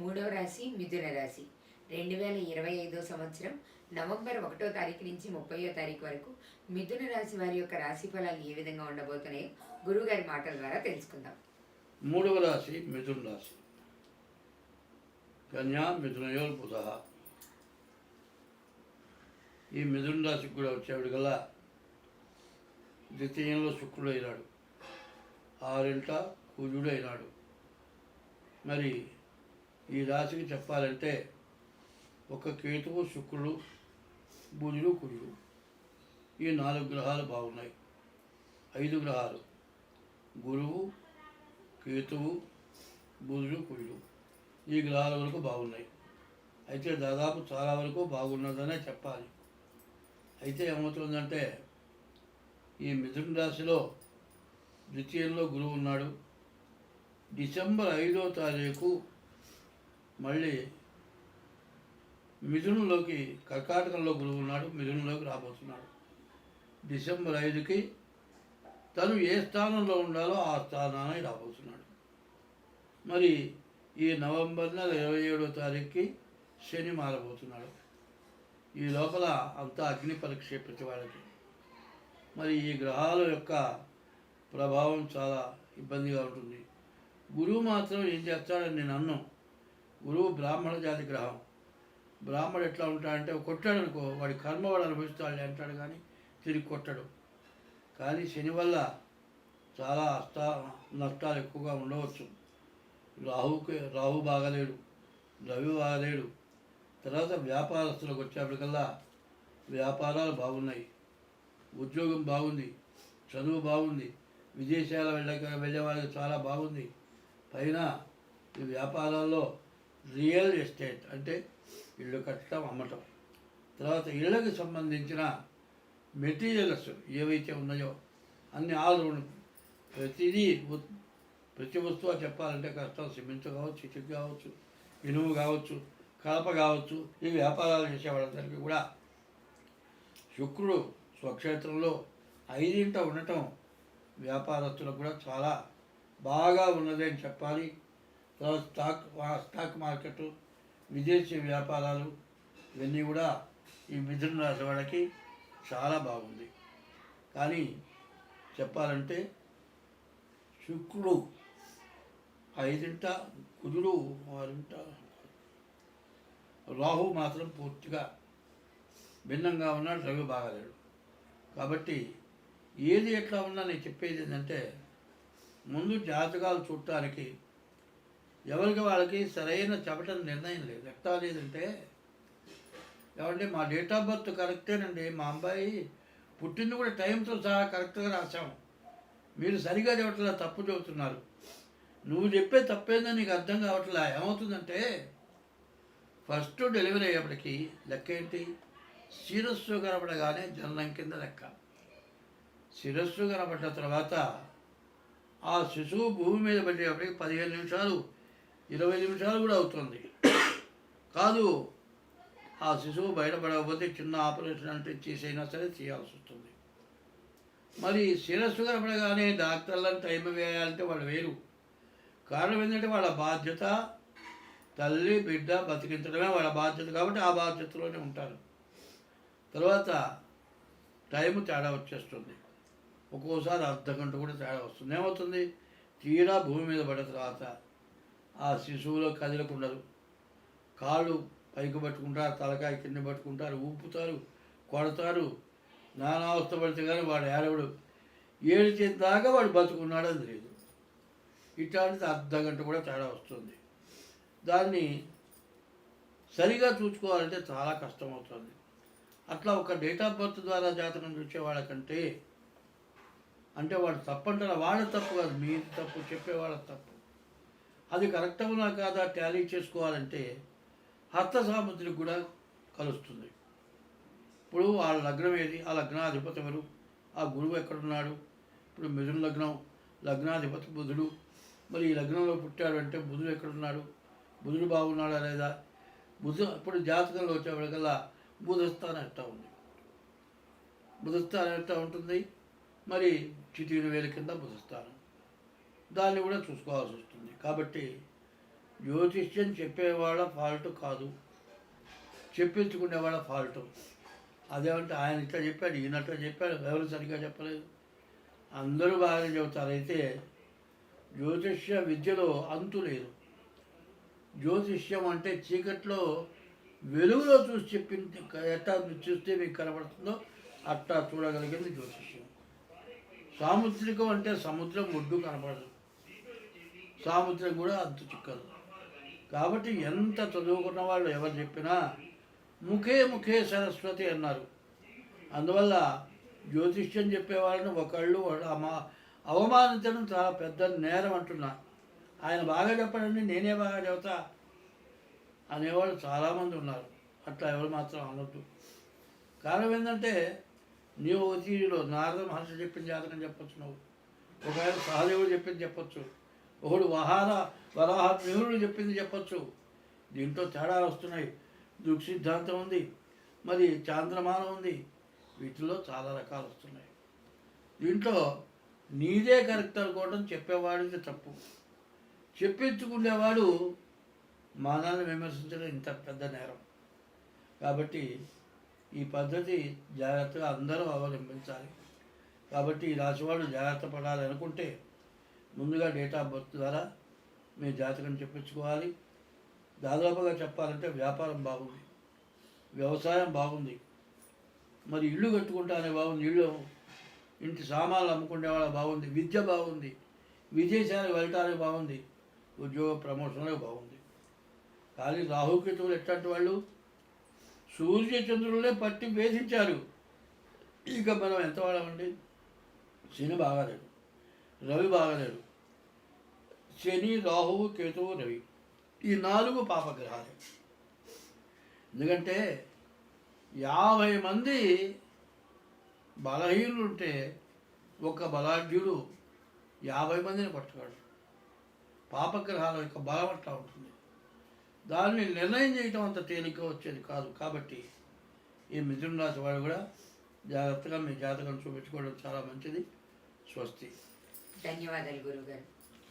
మూడవ రాశి మిథున రాశి. రెండు వేల ఇరవై ఐదో సంవత్సరం నవంబర్ ఒకటో తారీఖు నుంచి ముప్పయో తారీఖు వరకు మిథున రాశి వారి యొక్క రాశి ఫలాలు ఏ విధంగా ఉండబోతున్నాయో గురువుగారి మాటల ద్వారా తెలుసుకుందాం. మూడవ రాశి మిథున రాశి. కన్యా మిథునయోర్ బుధ. ఈ మిథున రాశికి కూడా వచ్చేవాడికల్లా ద్వితీయంలో శుక్రుడు అయినాడు ఆరింట కుజుడు అయినాడు మరి ఈ రాశికి చెప్పాలంటే ఒక కేతువు శుక్రుడు బుధుడు కుజుడు. ఈ నాలుగు గ్రహాలు బాగున్నాయి. ఐదు గ్రహాలు. గురువు కేతువు బుధుడు కుజుడు. ఈ గ్రహాల వరకు బాగున్నాయి. అయితే దాదాపు చాలా వరకు బాగున్నదనే చెప్పాలి. అయితే ఏమవుతుందంటే ఈ మిథున రాశిలో ద్వితీయంలో గురువు ఉన్నాడు. డిసెంబర్ ఐదో తారీఖు మళ్ళీ మిథునంలోకి కర్కాటకంలో గురువు ఉన్నాడు మిథునంలోకి రాబోతున్నాడు. డిసెంబర్ ఐదుకి తను ఏ స్థానంలో ఉండాలో ఆ స్థానానికి రాబోతున్నాడు. మరి ఈ నవంబర్ నెల ఇరవై ఏడో తారీఖుకి శని మారబోతున్నాడు. ఈ లోపల అంతా అగ్ని పరీక్ష ప్రతి వాళ్ళకి మరి ఈ గ్రహాల యొక్క ప్రభావం చాలా ఇబ్బందిగా ఉంటుంది. గురువు మాత్రం ఏం చేస్తాడని నేను అన్నాను గురువు బ్రాహ్మణ జాతి గ్రహం. బ్రాహ్మడు ఎట్లా ఉంటాడంటే కొట్టాడు అనుకో వాడి కర్మ వాడు అనుభవిస్తాడు అంటాడు కానీ తిరిగి కొట్టడు. కానీ శని వల్ల చాలా అష్ట నష్టాలు ఎక్కువగా ఉండవచ్చు. రాహుకి రాహు బాగలేడు రవి బాగలేడు. తర్వాత వ్యాపారస్తులకు వచ్చేప్పటికల్లా వ్యాపారాలు బాగున్నాయి. ఉద్యోగం బాగుంది చదువు బాగుంది విదేశాల వెళ్ళక వెళ్ళే వాళ్ళకి చాలా బాగుంది. పైన ఈ వ్యాపారాల్లో రియల్ ఎస్టేట్ అంటే ఇల్లు కట్టడం అమ్మటం. తర్వాత ఇళ్ళకి సంబంధించిన మెటీరియల్స్ ఏవైతే ఉన్నాయో అన్ని ఆల్ ప్రతిదీ ప్రతి వస్తువు చెప్పాలంటే కష్టం. సిమెంట్ కావచ్చు ఇటుక కావచ్చు ఇనుము కావచ్చు కలప కావచ్చు. ఈ వ్యాపారాలు చేసే వాళ్ళందరికీ కూడా శుక్రుడు స్వక్షేత్రంలో ఐదింట ఉండటం వ్యాపారస్తులకు కూడా చాలా బాగా ఉన్నదని అని చెప్పాలి. తర్వాత స్టాక్ స్టాక్ మార్కెట్ విదేశీ వ్యాపారాలు ఇవన్నీ కూడా ఈ మిథున రాశి వాళ్ళకి చాలా బాగుంది. కానీ చెప్పాలంటే శుక్రుడు ఐదింట కుజుడు ఆరింట రాహు మాత్రం పూర్తిగా భిన్నంగా ఉన్నాడు రవి బాగలేడు. కాబట్టి ఏది ఎట్లా ఉన్నా నేను చెప్పేది ఏంటంటే ముందు జాతకాలు చూడటానికి ఎవరికి వాళ్ళకి సరైన చెప్పటం నిర్ణయం లేదు. ఎట్లా లేదంటే ఏమంటే మా డేట్ ఆఫ్ బర్త్ కరెక్టేనండి మా అబ్బాయి పుట్టింది కూడా టైంతో సహా కరెక్ట్గా రాసాము మీరు సరిగా చెప్పట్లా తప్పు చెబుతున్నారు. నువ్వు చెప్పే తప్పేందో నీకు అర్థం కావట్లా. ఏమవుతుందంటే ఫస్ట్ డెలివరీ అయ్యేప్పటికి లెక్క ఏంటి? శిరస్సు కనపడగానే జననం కింద లెక్క. శిరస్సు కనపడ్డ తర్వాత ఆ శిశువు భూమి మీద పడేటప్పటికి పదిహేను నిమిషాలు ఇరవై నిమిషాలు కూడా అవుతుంది. కాదు ఆ శిశువు బయటపడకపోతే చిన్న ఆపరేషన్ అంటే చేసైనా సరే చేయాల్సి వస్తుంది. మరి శిరస్సు కనపడగానే డాక్టర్లను టైం వేయాలంటే వాళ్ళు వేరు. కారణం ఏంటంటే వాళ్ళ బాధ్యత తల్లి బిడ్డ బతికించడమే వాళ్ళ బాధ్యత కాబట్టి ఆ బాధ్యతలోనే ఉంటారు. తర్వాత టైం తేడా వచ్చేస్తుంది. ఒక్కోసారి అర్ధ గంట కూడా తేడా వస్తుంది. ఏమవుతుంది? తీరా భూమి మీద పడిన తర్వాత ఆ శిశువులో కదలకుండరు కాళ్ళు పైకి పట్టుకుంటారు తలకాయ కింద పట్టుకుంటారు ఊపుతారు కొడతారు. నానావస్థ పడితే కానీ వాడు ఏడవడు. ఏడిచేది దాకా వాడు బతుకున్నాడని తెలియదు ఇట్లాంటిది అర్ధ గంట కూడా తేడా వస్తుంది. దాన్ని సరిగా చూసుకోవాలంటే చాలా కష్టం అవుతుంది అట్లా ఒక డేట్ ఆఫ్ బర్త్ ద్వారా జాతకం చూసే వాళ్ళకంటే అంటే వాడు తప్పంటారా? వాళ్ళ తప్పు కాదు మీరు తప్పు చెప్పేవాళ్ళ తప్పు. అది కరెక్ట్ అవునా కాదా టాలీ చేసుకోవాలంటే హస్త సాముద్రికి కూడా కలుస్తుంది. ఇప్పుడు వాళ్ళ లగ్నం ఏది? ఆ లగ్నాధిపతి ఎవరు? ఆ గురువు ఎక్కడున్నాడు? ఇప్పుడు మిథున లగ్నం లగ్నాధిపతి బుధుడు. మరి ఈ లగ్నంలో పుట్టాడు అంటే బుధుడు ఎక్కడున్నాడు? బుధుడు బాగున్నాడా లేదా? బుధ ఇప్పుడు జాతకంలో వచ్చేవాడికల్లా బుధస్థానం ఎట్టా ఉంది? బుధస్థానం ఎట్టా ఉంటుంది? మరి చిటీన వేల కింద బుధస్థానం. దాన్ని కూడా చూసుకోవాల్సి వస్తుంది. కాబట్టి జ్యోతిష్యం చెప్పేవాళ్ళ ఫాల్ట్ కాదు. చెప్పించుకునేవాళ్ళ ఫాల్ట్ అదేమంటే ఆయన ఇట్లా చెప్పాడు ఈయన అట్లా చెప్పాడు ఎవరు సరిగ్గా చెప్పలేదు. అందరూ బాగానే చెబుతారు. అయితే జ్యోతిష్య విద్యలో అంతు లేదు. జ్యోతిష్యం అంటే చీకట్లో వెలుగులో చూసి చెప్పింది ఎట్లా చూస్తే మీకు కనబడుతుందో అట్టా చూడగలిగింది జ్యోతిష్యం. సాముద్రికం అంటే సముద్రం ఒడ్డు కనపడదు సాముద్రం కూడా అంత చిక్కదు. కాబట్టి ఎంత చదువుకున్న వాళ్ళు ఎవరు చెప్పినా ముఖే ముఖే సరస్వతి అన్నారు. అందువల్ల జ్యోతిష్యం చెప్పేవాళ్ళని ఒకళ్ళు అమా అవమానించడం చాలా పెద్ద నేరం అంటున్నా. ఆయన బాగా చెప్పడండి నేనే బాగా చెబుతా అనేవాళ్ళు చాలామంది ఉన్నారు. అట్లా ఎవరు మాత్రం అనొద్దు. కారణం ఏంటంటే నీవు ఒక తీరులో నారద మహర్షి చెప్పిన జాతకం చెప్పొచ్చు నువ్వు. ఒకవేళ సహదేవుడు చెప్పింది చెప్పొచ్చు. ఒకడు వహార వరాహ మిహుడు చెప్పింది చెప్పొచ్చు. దీంట్లో తేడా వస్తున్నాయి. దృక్ సిద్ధాంతం ఉంది. మరి చాంద్రమానం ఉంది. వీటిలో చాలా రకాలు వస్తున్నాయి. దీంట్లో నీదే కరెక్ట్ అనుకోవడం చెప్పేవాడిది తప్పు. చెప్పించుకునేవాడు మానాన్ని విమర్శించడం ఇంత పెద్ద నేరం. కాబట్టి ఈ పద్ధతి జాగ్రత్తగా అందరూ అవలంబించాలి. కాబట్టి ఈ రాశివాళ్ళు జాగ్రత్త పడాలి అనుకుంటే ముందుగా డేట్ ఆఫ్ బర్త్ ద్వారా మీ జాతకం చెప్పించుకోవాలి. దాదాపుగా చెప్పాలంటే వ్యాపారం బాగుంది. వ్యవసాయం బాగుంది. మరి ఇల్లు కట్టుకుంటానే బాగుంది. ఇల్లు ఇంటి సామాన్లు అమ్ముకునే వాళ్ళ బాగుంది. విద్య బాగుంది. విదేశాలకు వెళ్ళటానికి బాగుంది. ఉద్యోగ ప్రమోషన్లకు బాగుంది. కానీ రాహుకేతువులు ఎట్లాంటి వాళ్ళు? సూర్యచంద్రులనే పట్టి వేధించారు. ఇక మనం ఎంత వాడమండి? శని బాగాలేడు రవి బాగాలేడు శని రాహువు కేతువు రవి. ఈ నాలుగు పాపగ్రహాలు. ఎందుకంటే యాభై మంది బలహీనులు ఉంటే ఒక బలాఢ్యుడు యాభై మందిని పట్టుకోడు. పాపగ్రహాల యొక్క బలం అట్లా ఉంటుంది. దాన్ని నిర్ణయం చేయటం అంత తేలిక వచ్చేది కాదు. కాబట్టి ఈ మిథున రాశి వాడు కూడా జాగ్రత్తగా మీ జాతకం చూపించుకోవడం చాలా మంచిది. స్వస్తి. ధన్యవాదాలు గురుగారు